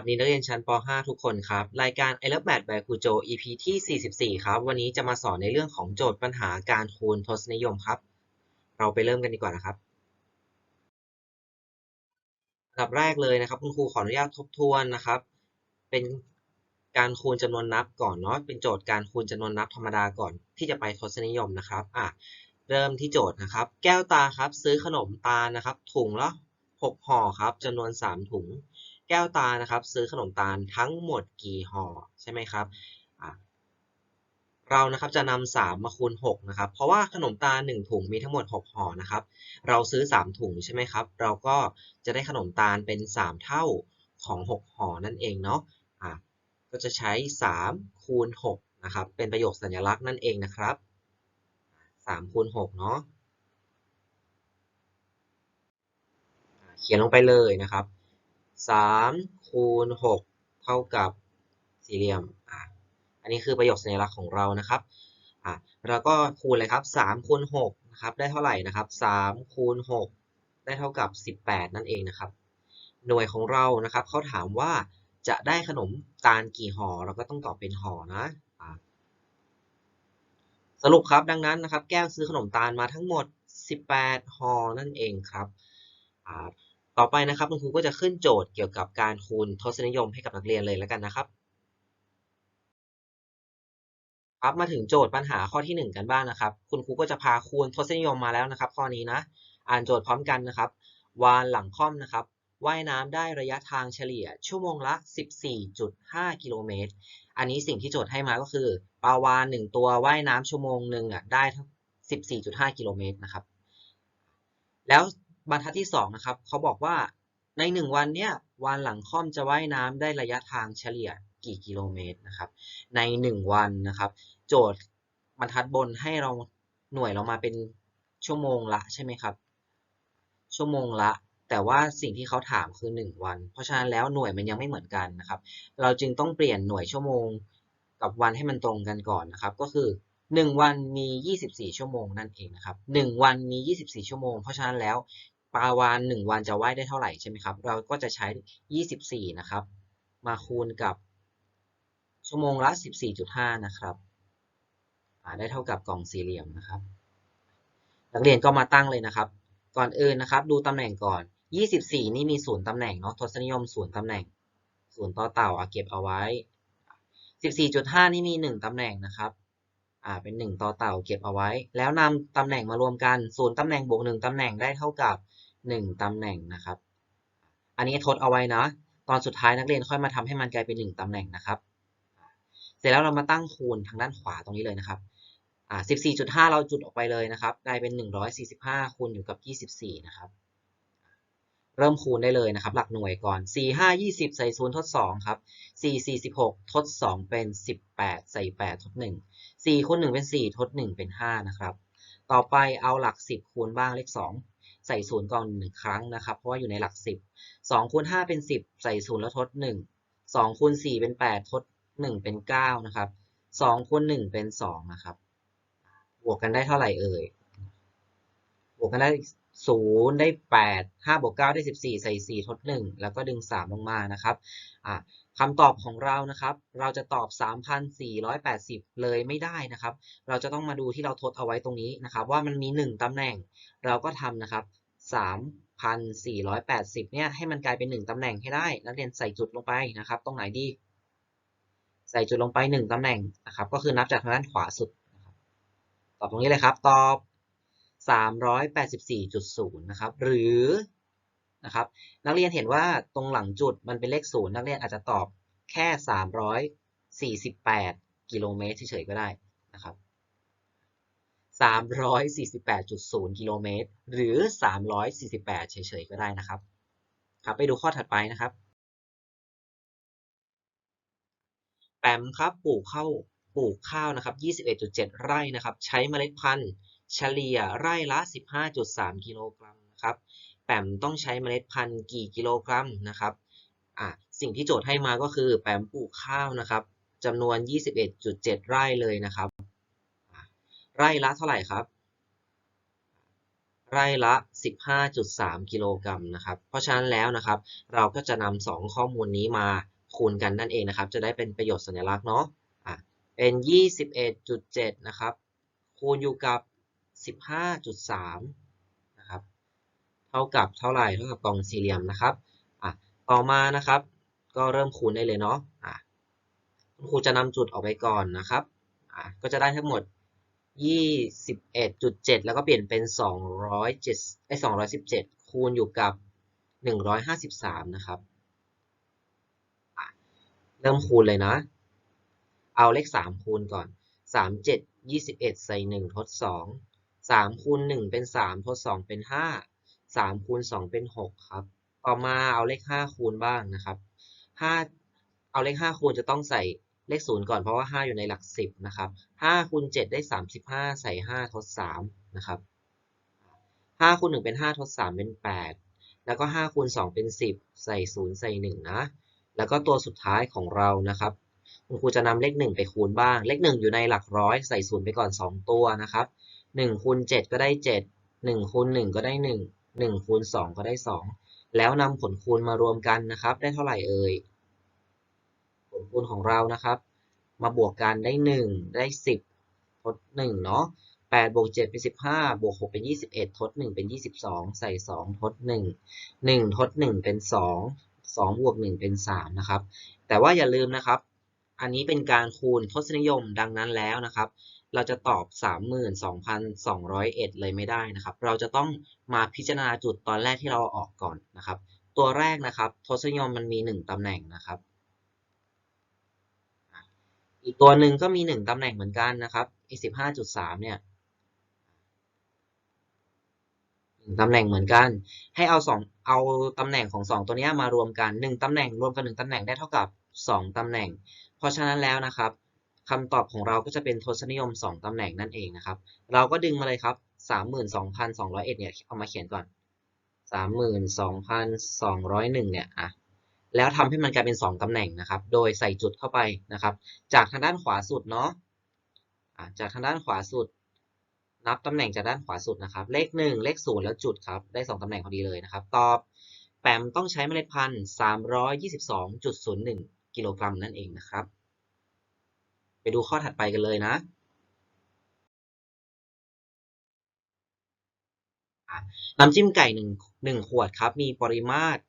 วัสดีนักเรียนชั้นป .5 ทุกคนครับ รายการ I Love Math by ครูโจ EP ที่ 44 ครับ วันนี้จะมาสอนในเรื่องของโจทย์ปัญหาการคูณทศนิยมครับ เราไปเริ่มกันดีกว่านะครับอันดับแรกเลยนะครับ คุณครูขออนุญาตทบทวนนะครับ เป็นการคูณจำนวนนับก่อนเนาะ เป็นโจทย์การคูณจำนวนนับธรรมดาก่อนที่จะไปทศนิยมนะครับ อะ เริ่มที่โจทย์นะครับ แก้วตาครับ ซื้อขนมตาลนะครับ ถุงละ6ห่อครับจำนวน 3 ถุง แก้วตานะครับ ซื้อขนมตาลทั้งหมดกี่ห่อใช่ไหมครับเรานะครับจะนำ3มาคูณ6นะครับเพราะว่าขนมตาล1ถุงมีทั้งหมด 6ห่อนะครับเราซื้อ 3 ถุงใช่ไหมครับเราก็จะได้ขนมตาลเป็น 3 เท่าของ 6ห่อนั่นเองเนาะอะก็จะใช้ 3 คูณ6นะครับเป็นประโยคสัญลักษณ์นั่นเองนะครับ3คูณ6เนาะอะเขียนลงไปเลยนะครับ 3คูณ6เท่ากับสี่เหลี่ยมอะอันนี้คือประโยคสัญลักษณ์ของเรานะครับอะเราก็คูณเลยครับ3คูณ6นะครับได้เท่าไหร่นะครับ3คูณ6ได้เท่ากับ18นั่นเองนะครับ หน่วยของเรานะครับเขาถามว่าจะได้ขนมตาลกี่ห่อเราก็ต้องตอบเป็นห่อนะสรุปครับดังนั้นนะครับ แก้วซื้อขนมตาลมาทั้งหมด 18ห่อนั่นเองครับ ต่อไปนะครับคุณครูก็จะขึ้นโจทย์เกี่ยวกับการคูณทศนิยมให้กับนักเรียนเลยแล้วกันนะครับครับมาถึงโจทย์ปัญหาข้อที่ 1 กันบ้างนะครับ คุณครูก็จะพาคูณทศนิยมมาแล้วนะครับ ข้อนี้นะ อ่านโจทย์พร้อมกันนะครับ วานหลังค่อมนะครับ ว่ายน้ำได้ระยะทางเฉลี่ย ชั่วโมงละ 14.5 กิโลเมตร อันนี้สิ่งที่โจทย์ให้มาก็คือปลาวานหนึ่งตัวว่ายน้ำชั่วโมงหนึ่งอะได้ทั้ง14.5 กิโลเมตรนะครับ แล้ว บรรทัดที่2นะครับเขาบอกว่าใน 1 วันเนี้ยวานหลังค่อมจะว่ายน้ำได้ระยะทางเฉลี่ยกี่กิโลเมตรนะครับ ใน 1 วันนะครับ โจทย์บรรทัดบนให้เราหน่วยเรามาเป็นชั่วโมงละใช่ไหมครับ ชั่วโมงละ แต่ว่าสิ่งที่เขาถามคือ 1 วัน เพราะฉะนั้นแล้วหน่วยมันยังไม่เหมือนกันนะครับ เราจึงต้องเปลี่ยนหน่วยชั่วโมงกับวันให้มันตรงกันก่อนนะครับ ก็คือ 1 วันมี 24 ชั่วโมงนั่นเองนะครับ 1 วันมี 24 ชั่วโมง เพราะฉะนั้นแล้ว ปลาวาน1วันจะว่ายได้เท่าไหร่ใช่ไหมครับ เราก็จะใช้ 24 นะครับ มาคูณกับชั่วโมงละ 14.5 นะครับได้เท่ากับกล่องสี่เหลี่ยมนะครับ นักเรียนก็มาตั้งเลยนะครับ ก่อนอื่นนะครับ ดูตำแหน่งก่อน 24 นี่มีศูนย์ตำแหน่งเนาะทศนิยมศูนย์ตำแหน่งศูนย์ต่อเต่าเอาเก็บเอาไว้ 14.5 นี่มี 1ตำแหน่งนะครับ อ่าเป็น 1 ต่อเต่าเก็บเอาไว้ แล้วนำตำแหน่งมารวมกันศูนย์ตำแหน่งบวก1ตำแหน่งได้เท่ากับ 1ตำแหน่งนะครับ อันนี้ทดเอาไว้นะ ตอนสุดท้ายนักเรียนค่อยมาทำให้มันกลายเป็น 1ตำแหน่งนะครับ เสร็จแล้วเรามาตั้งคูณทางด้านขวาตรงนี้เลยนะครับอ่า14.5 เราจุดออกไปเลยนะครับ กลายเป็น 145คูณอยู่กับ 24 นะครับ เริ่มคูณได้เลยนะครับ หลักหน่วยก่อน 4 5 20 ใส่0ทด 2 ครับ 4 4 16 ทด 2 เป็น 18 ใส่ 8 ทด 1 4คูณ1เป็น 4 ทด 1 เป็น 5 นะครับ ต่อไปเอาหลัก 10 คูณบ้างเลข 2 ใส่0ก่อน1ครั้งนะครับ เพราะว่าอยู่ในหลัก 10 2คูณ5เป็น 10 ใส่0แล้วทด 1 2คูณ4เป็น 8 ทด 1 เป็น 9 นะครับ2คูณ1เป็น 2 นะครับ บวกกันได้เท่าไหร่เอ่ย บวกกันได้ ศูนย์ได้แปดห้าบวกเก้าได้สิบสี่ใส่สี่ทดหนึ่งแล้วก็ดึงสามลงมานะครับคำตอบของเรานะครับ เราจะตอบสามพันสี่ร้อยแปดสิบเลยไม่ได้นะครับ เราจะต้องมาดูที่เราทดเอาไว้ตรงนี้นะครับ ว่ามันมีหนึ่งตำแหน่ง เราก็ทำนะครับสามพันสี่ร้อยแปดสิบเนี่ยให้มันกลายเป็นหนึ่งตำแหน่งให้ได้ นักเรียนใส่จุดลงไปนะครับ ตรงไหนดี ใส่จุดลงไปหนึ่งตำแหน่งนะครับ ก็คือนับจากทางด้านขวาสุด ตอบตรงนี้เลยครับ ตอบ 384.0นะครับหรือนะครับนักเรียนเห็นว่าตรงหลังจุดมันเป็นเลขศูนย์นักเรียนอาจจะตอบแค่ 348 กิโลเมตรเฉยๆก็ได้นะครับ348.0 กิโลเมตรหรือ 348 เฉยๆก็ได้นะครับครับไปดูข้อถัดไปนะครับแปมครับปลูกข้าวปลูกข้าวนะครับ 21.7 ไร่นะครับ ใช้เมล็ดพันธุ์ เฉลี่ยไร่ละ 15.3 กิโลกรัมนะครับ แปมต้องใช้เมล็ดพันธุ์กี่กิโลกรัมนะครับอะสิ่งที่โจทย์ให้มาก็คือ แปมปลูกข้าวนะครับจำนวน 21.7 ไร่เลยนะครับ ไร่ละเท่าไหร่ครับ ไร่ละ 15.3 กิโลกรัมนะครับ เพราะฉะนั้นแล้วนะครับ เราก็จะนำสองข้อมูลนี้มาคูณกันนั่นเองนะครับ จะได้เป็นประโยชน์สัญลักษณ์เนาะ อะ เป็น 21.7 นะครับ คูณอยู่กับ 15.3นะครับเท่ากับเท่าไหร่เท่ากับกล่องสี่เหลี่ยมนะครับอะต่อมานะครับ ก็เริ่มคูณได้เลยเนาะอะคุณครูจะนำจุดออกไปก่อนนะครับอะก็จะได้ทั้งหมด 21.7 แล้วก็เปลี่ยนเป็น 207ไอ้217 คูณอยู่กับ 153 นะครับเริ่มคูณเลยนะ เอาเลข 3 คูณก่อน 3 7 21 ใส่ 1 ทด 2 3คูณ1เป็น3ทด2เป็น5 3คูณ2เป็น6ครับ ต่อมาเอาเลข5คูณบ้างนะครับ5เอาเลข5คูณจะต้องใส่เลข0ก่อนเพราะว่า5อยู่ในหลัก10นะครับ5คูณ7ได้35ใส่5ทด3นะครับ5คูณ1เป็น5ทด3เป็น8แล้วก็5คูณ2เป็น10ใส่0ใส่1นะ แล้วก็ตัวสุดท้ายของเรานะครับคุณครูจะนำเลข1ไปคูณบ้าง เลข1อยู่ในหลักร้อยใส่0ไปก่อน2ตัวนะครับ 1คูณ7ก็ได้7 1คูณ1ก็ได้1 1คูณ2ก็ได้2แล้วนำผลคูณมารวมกันนะครับ ได้เท่าไหร่เอ่ยผลคูณของเรานะครับ มาบวกกันได้ 1 ได้ 10 ทด1เนาะ8บวก7เป็น15 บวก6เป็น 21 ทด 1 เป็น 22 ใส่ 2 ทด 1 1 ทด 1 เป็น 2 2 บวก 1 เป็น 3 นะครับ แต่ว่าอย่าลืมนะครับ อันนี้เป็นการคูณทศนิยมดังนั้นแล้วนะครับ เราจะตอบ 32,201 เลยไม่ได้นะครับ เราจะต้องมาพิจารณาจุดตอนแรกที่เราออกก่อนนะครับ ตัวแรกนะครับทศนิยมมันมี 1ตำแหน่งนะครับ อีกตัวหนึ่งก็มี 1ตำแหน่งเหมือนกันนะครับอีก15.3 เนี่ยตำแหน่งเหมือนกัน ให้เอาสองเอาตำแหน่งของ 2 ตัวนี้มารวมกัน 1ตำแหน่งรวมกัน 1ตำแหน่งได้เท่ากับ 2ตำแหน่ง เพราะฉะนั้นแล้วนะครับ คำตอบของเราก็จะเป็นทศนิยม 2ตำแหน่งนั่นเองนะครับ เราก็ดึงมาเลยครับ 32,201เนี่ยเอามาเขียนก่อน 32,201เนี่ยอะแล้วทำให้มันกลายเป็น 2ตำแหน่งนะครับ โดยใส่จุดเข้าไปนะครับ จากทางด้านขวาสุดเนาะะจากทางด้านขวาสุด นับตำแหน่งจากด้านขวาสุดนะครับ เลข 1 เลข 0 แล้วจุดครับ ได้ 2ตำแหน่งพอดีเลยนะครับ ตอบแปมต้องใช้เมล็ดพันธุ์322.01 กิโลกรัมนั่นเองนะครับ ไปดูข้อถัดไปกันเลยนะน้ำจิ้มไก่1 1ขวดครับ มีปริมาตร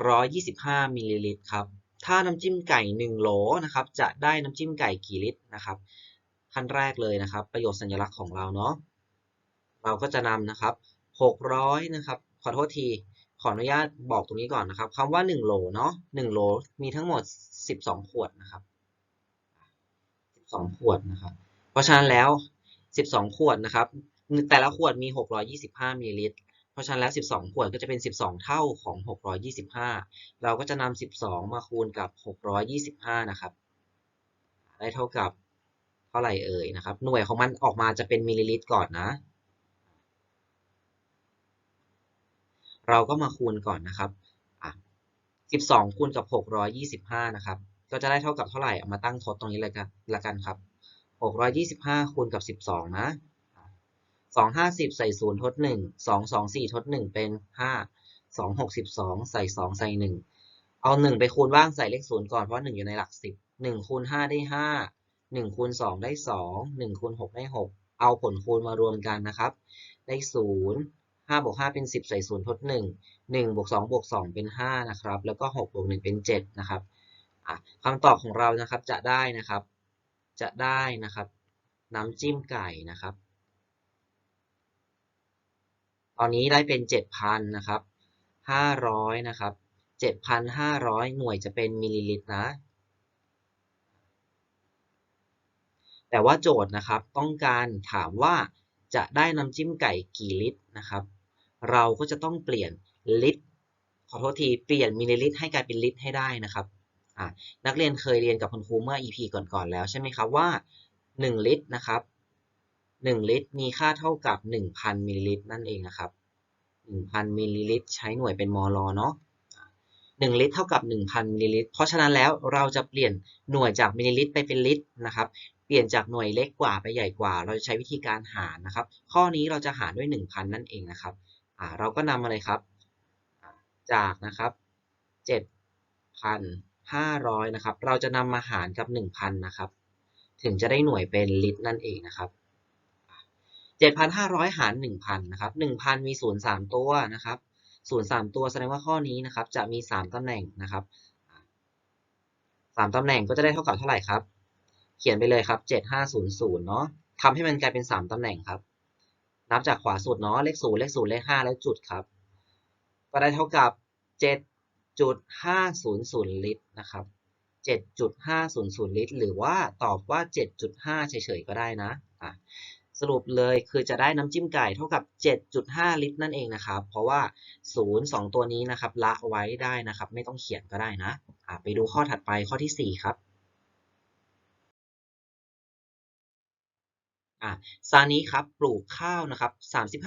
625มิลลิลิตรครับ ถ้าน้ำจิ้มไก่1โหลนะครับ จะได้น้ำจิ้มไก่กี่ลิตรนะครับ ขั้นแรกเลยนะครับ ประโยชน์สัญลักษณ์ของเราเนาะ เราก็จะนำนะครับ 600 นะครับ ขอโทษที ขออนุญาตบอกตรงนี้ก่อนนะครับคำว่า 1 โหลเนาะ1โหลมีทั้งหมด 12 ขวดนะครับ 12 ขวดนะครับ เพราะฉะนั้นแล้ว 12 ขวดนะครับแต่ละขวดมี 625มิลลิลิตร เพราะฉะนั้นแล้ว 12 ขวดก็จะเป็น 12 เท่าของ 625 เราก็จะนำ 12 มาคูณกับ 625 นะครับ ได้เท่ากับเท่าไหร่เอ่ยนะครับ หน่วยของมันออกมาจะเป็นมิลลิลิตรก่อนนะ เราก็มาคูณก่อนนะครับ 12 คูณกับ 625 นะครับ ก็จะได้เท่ากับเท่าไหร่เอามาตั้งทดตรงนี้เลยกันละกันครับ 625คูณกับ 12 นะ 2 50 ใส่ 0 ทด 1 2 2 4 ทด 1 เป็น 5 2 62 ใส่ 2 ใส่ 1 เอา 1 ไปคูณบ้างใส่เลข 0 ก่อน เพราะ 1 อยู่ในหลัก 10 1คูณ5ได้ 5 1คูณ2ได้ 2 1คูณ6ได้ 6 เอาผลคูณมารวมกันนะครับ ได้ 0 5บวก5เป็น 10 ใส่ 0 ทด 1 1บวก2บวก2เป็น 5 นะครับ แล้วก็ 6บวก1เป็น 7 นะครับ คำตอบของเรานะครับจะได้นะครับ จะได้นะครับ น้ำจิ้มไก่นะครับ ตอนนี้ได้เป็น 7,000นะครับ500นะครับ7,500 หน่วยจะเป็นมิลลิลิตรนะ แต่ว่าโจทย์นะครับต้องการถามว่าจะได้น้ำจิ้มไก่กี่ลิตรนะครับ เราก็จะต้องเปลี่ยนลิตรขอโทษทีเปลี่ยนมิลลิลิตรให้กลายเป็นลิตรให้ได้นะครับ นักเรียนเคยเรียนกับคุณครูเมื่อ EP ก่อนๆแล้วใช่ไหมครับว่า 1 ลิตรนะครับ 1 ลิตรมีค่าเท่ากับ 1,000มิลลิลิตรนั่นเองนะครับ 1,000มิลลิลิตรใช้หน่วยเป็นมลเนาะ1 ลิตรเท่ากับ 1,000มิลลิลิตรเพราะฉะนั้นแล้วเราจะเปลี่ยนหน่วยจากมิลลิลิตรไปเป็นลิตรนะครับ เปลี่ยนจากหน่วยเล็กกว่าไปใหญ่กว่า เราจะใช้วิธีการหารนะครับ ข้อนี้เราจะหารด้วย 1,000 นั่นเองนะครับเราก็นำมาเลยครับ จากนะครับ 500นะครับ เราจะนำมาหารกับ 1,000 นะครับ ถึงจะได้หน่วยเป็นลิตรนั่นเองนะครับ 7,500 หาร 1,000 นะครับ 1,000 มี 0 3 ตัวนะครับ 0 3 ตัวแสดงว่าข้อนี้นะครับ จะมี 3ตำแหน่งนะครับ3ตำแหน่งก็จะได้เท่ากับเท่าไหร่ครับ เขียนไปเลยครับ 7500 เนาะทำให้มันกลายเป็น 3ตำแหน่งครับ นับจากขวาสุดเนาะ เลข 0 เลข 0 เลข 5 แล้วจุดครับ ก็ได้เท่ากับ 7.500 ลิตรนะครับ 7.500 ลิตร หรือว่าตอบว่า 7.5 เฉยๆ ก็ได้นะะสรุปเลยคือจะได้น้ำจิ้มไก่เท่ากับ 7.5 ลิตร นั่นเองนะครับ เพราะว่า 0 2 ตัวนี้นะครับละไว้ได้นะครับ ไม่ต้องเขียนก็ได้นะะไปดูข้อถัดไปข้อที่ 4 ครับ อะซานี้ครับปลูกข้าวนะครับ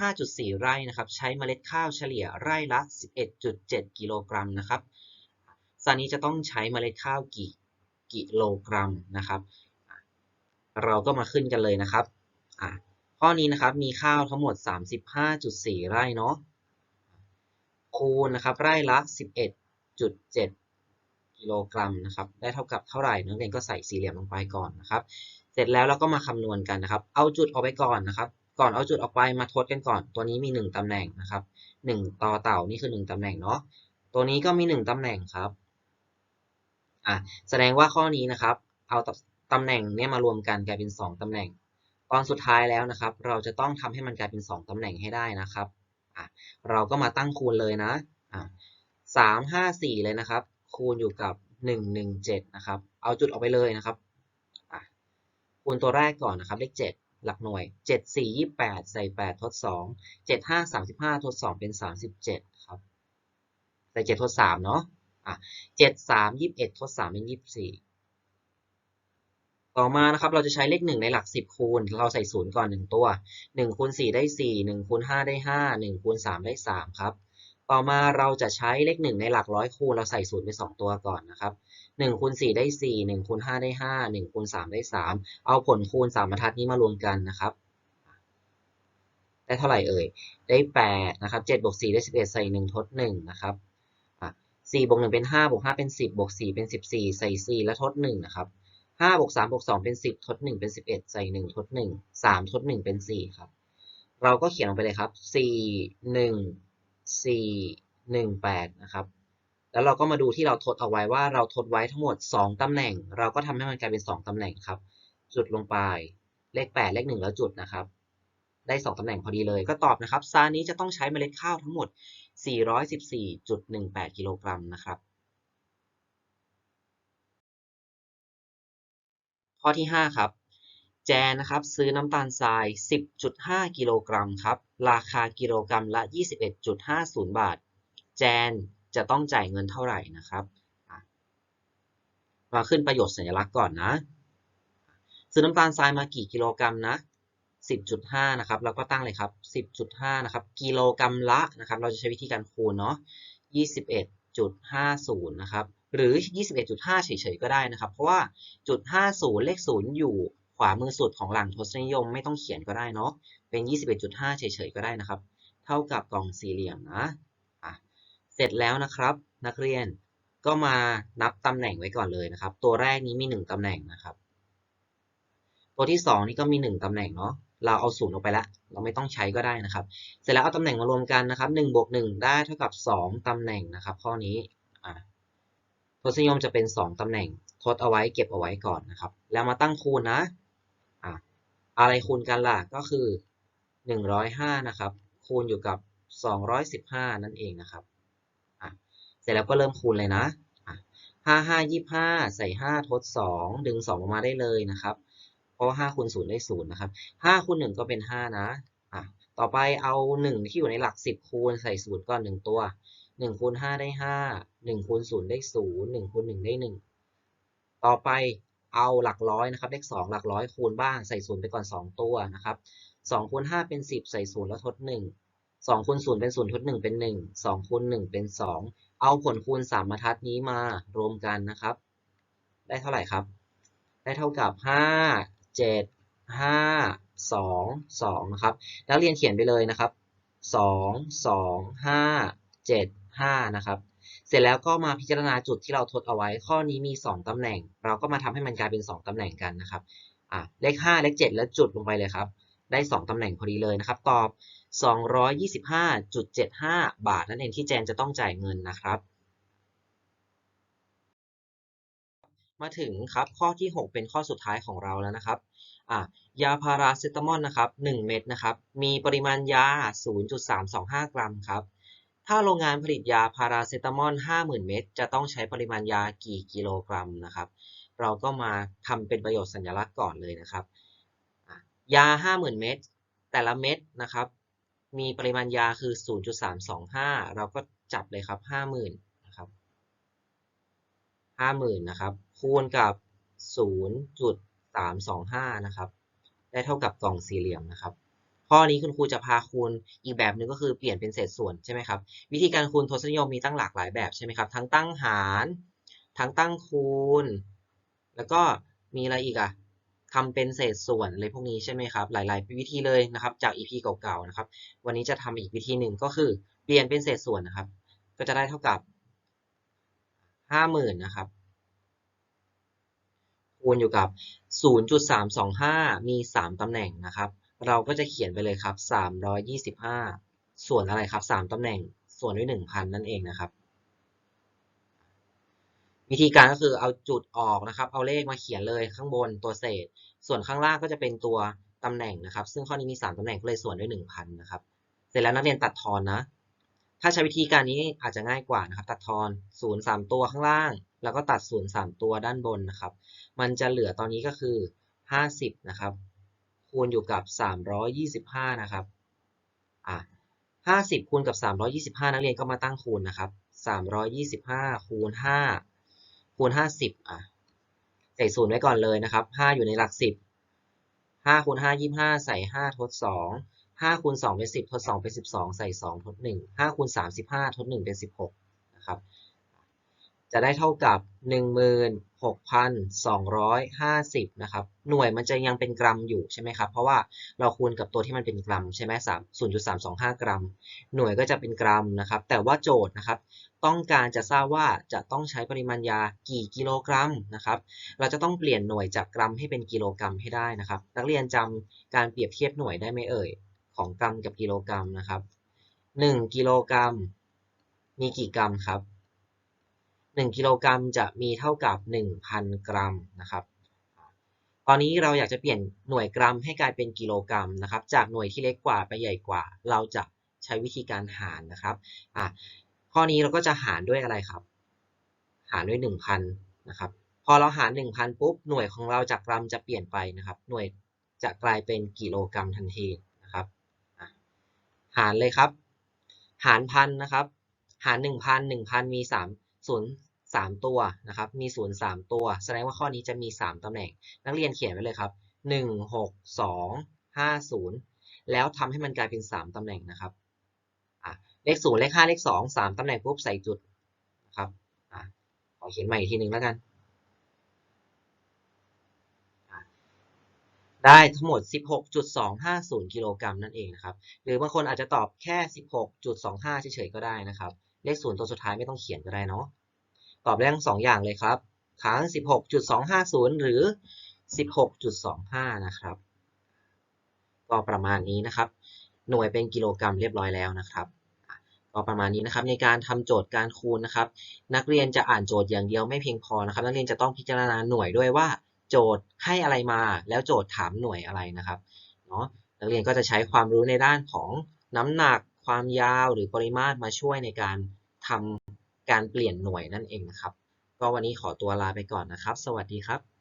35.4 ไร่นะครับใช้เมล็ดข้าวเฉลี่ยไร่ละ 11.7 กิโลกรัมนะครับซานี้จะต้องใช้เมล็ดข้าวกี่กิโลกรัมนะครับ เราก็มาขึ้นกันเลยนะครับอะข้อนี้นะครับมีข้าวทั้งหมด 35.4 ไร่เนาะคูณนะครับไร่ละ 11.7 กิโลกรัมนะครับได้เท่ากับเท่าไหร่นักเรียนก็ใส่สี่เหลี่ยมลงไปก่อนนะครับ เสร็จแล้วเราก็มาคำนวณกันนะครับ เอาจุดออกไปก่อนนะครับ ก่อนเอาจุดออกไปมาทดกันก่อน ตัวนี้มี 1ตำแหน่งนะครับ 1 ต่อเต่านี่คือ 1ตำแหน่งเนาะ ตัวนี้ก็มี 1ตำแหน่งครับ อะ แสดงว่าข้อนี้นะครับ เอาตำแหน่งเนี่ยมารวมกันกลายเป็น 2ตำแหน่ง ตอนสุดท้ายแล้วนะครับ เราจะต้องทำให้มันกลายเป็น 2ตำแหน่งให้ได้นะครับ อะ เราก็มาตั้งคูณเลยนะ อะสามห้าสี่เลยนะครับ คูณอยู่กับหนึ่งหนึ่งเจ็ดนะครับ เอาจุดออกไปเลยนะครับ คูณตัวแรกก่อนนะครับเลขเจ็ดหลักหน่วยเจ็ดสี่ยี่แปดใส่แปดทดสองเจ็ดห้าสามสิบห้าทดสองเป็นสามสิบเจ็ดครับ ใส่เจ็ดทดสามเนาะอะเจ็ดสามยี่สิบเอ็ดทดสามเป็นยี่สิบสี่ต่อมานะครับเราจะใช้เลขหนึ่งในหลักสิบคูณ เราใส่ศูนย์ก่อนหนึ่งตัวหนึ่งคูณสี่ได้สี่หนึ่งคูณห้าได้ห้าหนึ่งคูณสามได้สามครับ ต่อมาเราจะใช้เลขหนึ่งในหลักร้อยคูณ เราใส่ศูนย์ไปสองตัวก่อนนะครับ หนึ่งคูณสี่ได้สี่หนึ่งคูณห้าได้ห้าหนึ่งคูณสามได้สามเอาผลคูณสามบรรทัดนี้มารวมกันนะครับ ได้เท่าไหร่เอ่ย ได้แปดนะครับเจ็ดบวกสี่ได้สิบเอ็ดใส่หนึ่งทดหนึ่งนะครับสี่บวกหนึ่งเป็นห้าบวกห้าเป็นสิบบวกสี่เป็นสิบสี่ใส่สี่แล้วทดหนึ่งนะครับห้าบวกสามบวกสองเป็นสิบทดหนึ่งเป็นสิบเอ็ดใส่หนึ่งทดหนึ่งสามทดหนึ่งเป็นสี่ครับ เราก็เขียนลงไปเลยครับสี่หนึ่งสี่หนึ่งแปดนะครับ แล้วเราก็มาดูที่เราทดเอาไว้ว่าเราทดไว้ทั้งหมดสองตำแหน่ง เราก็ทำให้มันกลายเป็นสองตำแหน่งครับ จุดลงไป เลขแปดเลขหนึ่งแล้วจุดนะครับ ได้สองตำแหน่งพอดีเลย ก็ตอบนะครับ ซานี้จะต้องใช้เมล็ดข้าวทั้งหมด 414.18 กิโลกรัมนะครับ ข้อที่ 5 ครับ แจนนะครับ ซื้อน้ำตาลทราย 10.5 กิโลกรัมครับ ราคากิโลกรัมละ 21.50 บาท แจน จะต้องจ่ายเงินเท่าไหร่นะครับมาขึ้นประโยชน์สัญลักษณ์ก่อนนะซื้อน้ำตาลทรายมากี่กิโลกรัมนะ 10.5 นะครับ แล้วก็ตั้งเลยครับ 10.5 นะครับ กิโลกรัมละนะครับ เราจะใช้วิธีการคูณเนาะ 21.50 นะครับ หรือ 21.5 เฉยๆ ก็ได้นะครับ เพราะว่าจุด50 เลข 0 อยู่ขวามือสุดของหลังทศนิยมไม่ต้องเขียนก็ได้เนาะ เป็น 21.5 เฉยๆ ก็ได้นะครับ เท่ากับกล่องสี่เหลี่ยมนะอะ เสร็จแล้วนะครับ นักเรียนก็มานับตำแหน่งไว้ก่อนเลยนะครับ ตัวแรกนี้มี 1ตำแหน่งนะครับ ตัวที่ 2 นี่ก็มี 1ตำแหน่งเนาะเราเอาศูนย์ออกไปล้วเราไม่ต้องใช้ก็ได้นะครับ เสร็จแล้วเอาตำแหน่งมารวมกันนะครับ1บวก1ได้เท่ากับ 2ตำแหน่งนะครับ ข้อนี้อะทศนิยมจะเป็น 2ตำแหน่งทดเอาไว้เก็บเอาไว้ก่อนนะครับ แล้วมาตั้งคูณนะอะอะไรคูณกันล่ะก็คือ 105 นะครับ คูณอยู่กับ 215 นั่นเองนะครับ ร็จแล้วก็เริ่มคูณเลยนะอะ5 5 25ใส่5ทด2ดึง2ออกมาได้เลยนะครับ เพราะว่า5คูณ0ได้0นะครับ5คูณ1ก็เป็น5นะอะต่อไปเอา1ที่อยู่ในหลัก10คูณใส่0ก่อน1ตัว1คูณ5ได้5 1คูณ0ได้0 1คูณ1ได้1ต่อไปเอาหลักร้อยนะครับเลข2หลักร้อยคูณบ้างใส่0ไปก่อน2ตัวนะครับ2คูณ5เป็น10ใส่0แล้วทด1 2คูณ0เป็น0ทด1เป็น1 2คูณ1เป็น2 เอาผลคูณ 3 บรรทัดนี้มารวมกันนะครับ ได้เท่าไหร่ครับ ได้เท่ากับเจ็ดห้าสองสองนะครับ นักเรียนเขียนไปเลยนะครับสองสองห้าเจ็ดห้านะครับเสร็จแล้วก็มาพิจารณาจุดที่เราทดเอาไว้ ข้อนี้มี 2 ตำแหน่ง เราก็มาทำให้มันกลายเป็น 2 ตำแหน่งกันนะครับ อะ เลข 5 เลข 7 แล้วจุดลงไปเลยครับ ได้ 2 ตำแหน่งพอดีเลยนะครับ ตอบ 225.75 บาทนั่นเองที่แจนจะต้องจ่ายเงินนะครับ มาถึงครับข้อที่ 6 เป็นข้อสุดท้ายของเราแล้วนะครับยาพาราเซตามอลนะครับ1เม็ดนะครับมีปริมาณยา 0.325 กรัมครับถ้าโรงงานผลิตยาพาราเซตามอล50,000 เม็ดจะต้องใช้ปริมาณยากี่กิโลกรัมนะครับเราก็มาทำเป็นประโยชน์สัญลักษณ์ก่อนเลยนะครับยา 50,000 เม็ดแต่ละเม็ดนะครับ มีปริมาณยาคือ 0.325 เราก็จับเลยครับ 50,000นะครับ50,000นะครับ คูณกับ 0.325 นะครับ ได้เท่ากับกล่องสี่เหลี่ยมนะครับ ข้อนี้คุณครูจะพาคูณอีกแบบหนึ่งก็คือเปลี่ยนเป็นเศษส่วนใช่ไหมครับ วิธีการคูณทศนิยมมีตั้งหลากหลายแบบใช่ไหมครับ ทั้งตั้งหาร ทั้งตั้งคูณ แล้วก็มีอะไรอีกอะ ทำเป็นเศษส่วนอะไรพวกนี้ใช่ไหมครับ หลาย ๆ วิธีเลยนะครับ จาก EP เก่าๆนะครับ วันนี้จะทำอีกวิธีหนึ่งก็คือเปลี่ยนเป็นเศษส่วนนะครับ ก็จะได้เท่ากับ50,000นะครับ คูณอยู่กับ 0.325 มี 3ตำแหน่งนะครับ เราก็จะเขียนไปเลยครับ 325 ส่วนอะไรครับ 3ตำแหน่งส่วนด้วย 1,000 นั่นเองนะครับ วิธีการก็คือเอาจุดออกนะครับ เอาเลขมาเขียนเลยข้างบนตัวเศษ ส่วนข้างล่างก็จะเป็นตัวตำแหน่งนะครับ ซึ่งข้อนี้มี 3ตำแหน่งก็เลยส่วนด้วย 1,000 นะครับ เสร็จแล้วนักเรียนตัดทอนนะ ถ้าใช้วิธีการนี้อาจจะง่ายกว่านะครับ ตัดทอน 0 3 ตัวข้างล่าง แล้วก็ตัด 0 3 ตัวด้านบนนะครับ มันจะเหลือตอนนี้ก็คือ 50 นะครับ คูณอยู่กับ 325 นะครับ อะ50 คูณกับ 325 นักเรียนก็มาตั้งคูณนะครับ 325 คูณ 5 คูณ50อะใส่ศูนย์ไว้ก่อนเลยนะครับ5อยู่ในหลัก10 5คูณ5 25ใส่5ทด2 5คูณ2เป็น10ทด2เป็น12ใส่2ทด1 5คูณ35ทด1เป็น16นะครับ จะได้เท่ากับ 16,250 นะครับ หน่วยมันจะยังเป็นกรัมอยู่ใช่ไหมครับ เพราะว่าเราคูณกับตัวที่มันเป็นกรัมใช่ไหม3 0.325กรัม หน่วยก็จะเป็นกรัมนะครับ แต่ว่าโจทย์นะครับ ต้องการจะทราบว่าจะต้องใช้ปริมาณยากี่กิโลกรัมนะครับ เราจะต้องเปลี่ยนหน่วยจากกรัมให้เป็นกิโลกรัมให้ได้นะครับ นักเรียนจำการเปรียบเทียบหน่วยได้ไหมเอ่ย ของกรัมกับกิโลกรัมนะครับ 1 กิโลกรัม มีกี่กรัมครับ 1กิโลกรัมจะมีเท่ากับ 1,000 กรัมนะครับ ตอนนี้เราอยากจะเปลี่ยนหน่วยกรัมให้กลายเป็นกิโลกรัมนะครับ จากหน่วยที่เล็กกว่าไปใหญ่กว่า เราจะใช้วิธีการหารนะครับอะข้อนี้เราก็จะหารด้วยอะไรครับ หารด้วย 1,000 นะครับ พอเราหาร 1,000 ปุ๊บ หน่วยของเราจากกรัมจะเปลี่ยนไปนะครับ หน่วยจะกลายเป็นกิโลกรัมทันทีนะครับ หารเลยครับ หารพันนะครับ หาร 1,000 1,000 มี3ศูนย์ 3 ตัวนะครับมีศูนย์3ตัว แสดงว่าข้อนี้จะมี 3ตำแหน่ง นักเรียนเขียนไว้เลยครับ 1 6 2 5 0 แล้วทำให้มันกลายเป็น 3ตำแหน่งนะครับอะเลข0เลข5เลข2 3ตำแหน่งปุ๊บใส่จุดนะครับอขอเขียนใหม่อีกทีหนึ่งแล้วกัน ได้ทั้งหมด 16.250 กิโลกรัมนั่นเองนะครับ หรือบางคนอาจจะตอบแค่ 16.25 เฉยๆก็ได้นะครับ เลข0ตัวสุดท้ายไม่ต้องเขียนก็ได้เนาะ ตอบได้ทั้งสองอย่างเลยครับทั้ง16.250 หรือ 16.25 นะครับ ก็ประมาณนี้นะครับ หน่วยเป็นกิโลกรัมเรียบร้อยแล้วนะครับก็ประมาณนี้นะครับในการทำโจทย์การคูณนะครับ นักเรียนจะอ่านโจทย์อย่างเดียวไม่เพียงพอนะครับ นักเรียนจะต้องพิจารณาหน่วยด้วยว่า โจทย์ให้อะไรมา แล้วโจทย์ถามหน่วยอะไรนะครับเนาะนักเรียนก็จะใช้ความรู้ในด้านของน้ำหนัก ความยาวหรือปริมาตรมาช่วยในการทำ การเปลี่ยนหน่วยนั่นเองนะครับ ก็วันนี้ขอตัวลาไปก่อนนะครับ สวัสดีครับ